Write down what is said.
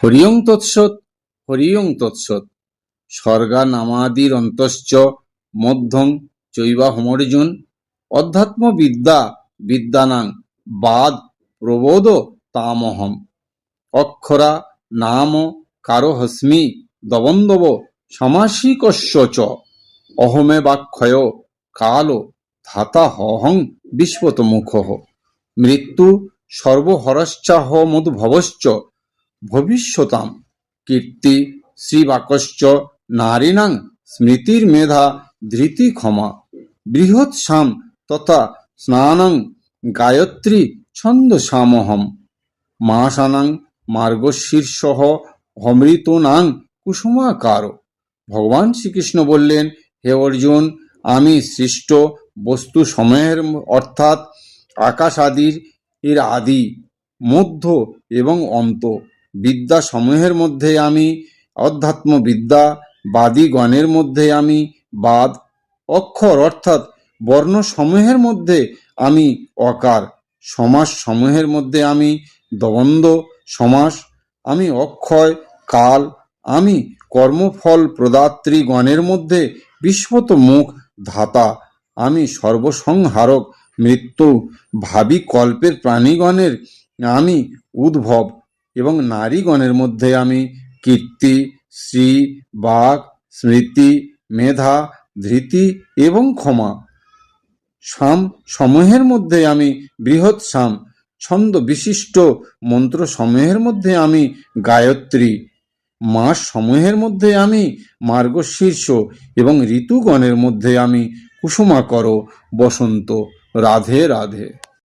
হরিয়ং তৎসৎ হরিয়ং তৎসৎ। স্বর্গা নামাদির অন্তশ্চ মধ্যং চৈবা হোমর্জুন। অধ্যাত্ম বিদ্যা বিদ্যানাং বাদ প্রবোদ তামহম। অক্ষরা নাম কারও হস্মি দবন্দব সমাসিকস্য অহমে বাক্ষয় কাল ধাতা হহং বিশ্বত মুখ মৃত্যু সর্বহরশ্চাহ মধুভবশ্চ ভবিষ্যতাম। কীর্তি, শ্রীবাকশ্চ নারীণাং স্মৃতির মেধা, ধৃতি ক্ষমা। বৃহৎ সাম তথা স্নানং, গায়ত্রী ছন্দ সামহম মাসানাং, মার্গশীর্ষহ, অমৃতনাং, কুসুমাকার। ভগবান শ্রীকৃষ্ণ বললেন, হে অর্জুন, আমি সৃষ্ট বস্তু সময়ের অর্থাৎ আকাশ আদির এর আদি, মধ্য এবং অন্ত। বিদ্যা সমূহের মধ্যে আমি, অধ্যাত্ম বিদ্যা বাদীগণের মধ্যে আমি, বাদ অক্ষর অর্থাৎ বর্ণ সমূহের মধ্যে আমি, অকার সমাস সমূহের মধ্যে আমি, দ্বন্দ্ব সমাস আমি, অক্ষয় কাল আমি, কর্মফল প্রদাত্রী গণের মধ্যে বিস্মত মুখ ধাতা আমি, সর্বসংহারক মৃত্যু ভাবি কল্পের প্রাণীগণের আমি, উদ্ভব এবং নারীগণের মধ্যে আমি কীর্তি, শ্রী, বাক, স্মৃতি, মেধা, ধৃতি এবং ক্ষমা। সাম সমূহের মধ্যে আমি বৃহৎ সাম ছন্দ বিশিষ্ট মন্ত্র সমূহের মধ্যে আমি গায়ত্রী। মাস সমূহের মধ্যে আমি মার্গশীর্ষ এবং ঋতুগণের মধ্যে আমি কুসুমাকর, বসন্ত, রাধে রাধে।